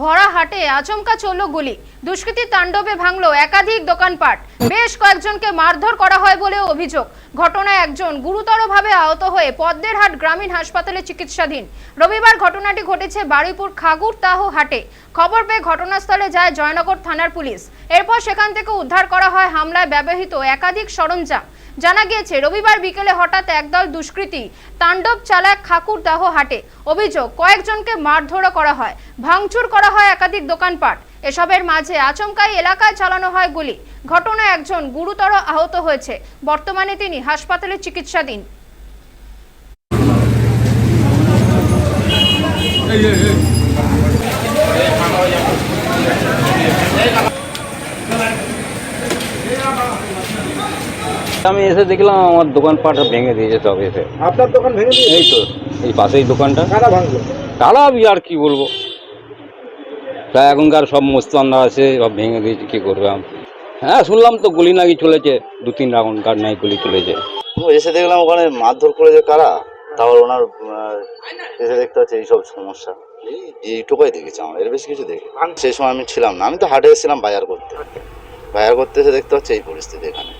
ভরা হাটে আচমকা চলল গুলি। দুষ্কৃতী তাণ্ডবে ভাঙলো একাধিক দোকানপাট। বেশ কয়েকজনকে মারধর করা হয় বলে অভিযোগ। ঘটনায় একজন গুরুতরভাবে আহত হয়ে পদ্মেরহাট গ্রামীণ হাসপাতালে চিকিৎসাধীন। রবিবার ঘটনাটি ঘটেছে বারুইপুর খাগুরতাহ হাটে। খবর পেয়ে ঘটনাস্থলে যায় জয়নগর থানার পুলিশ। এরপর সেখান থেকে উদ্ধার করা হয় হামলায় ব্যবহৃত একাধিক সরঞ্জাম। জানা গিয়েছে, রবিবার বিকেলে হঠাৎ একদল দুষ্কৃতী তাণ্ডব চালায় খাকুরদাহ হাটে। অভিযোগ, কয়েকজনকে মারধরও করা হয়, ভাঙচুর করা হয় একাধিক দোকানপাট। এসবের মাঝে আচমকাই এলাকায় চালানো হয় গুলি। ঘটনায় একজন গুরুতর আহত হয়েছে। বর্তমানে তিনি হাসপাতালে চিকিৎসাধীন। আমি এসে দেখলাম আমার দোকানপাট ভেঙে দিয়েছে সব এসে। আপনার দোকান ভেঙে দিয়েছে? এই তো এই পাশেই দোকানটা। কারা ভাঙলো? কারা আর কি বলব? তা এখনকার সব মোস্তানরা আছে সব ভেঙে দিয়েছে কি করবে আমি? হ্যাঁ শুনলাম তো গুলি নাকি চলেছে দু তিন রাউন্ডকার নাই গুলি চলেছে। ও এসে দেখলাম ওখানে মারধর করেছে কারা? তারপর ওনার এসে দেখতে হচ্ছে এইসব সমস্যা। এই এইটুকুই দেখেছি আমার এর বেশি কিছু দেখি সেই সময় আমি ছিলাম না আমি তো হাটে এসেছিলাম বাজার করতে। বাজার করতে এসে দেখতে হচ্ছে এই পরিস্থিতি এখানে।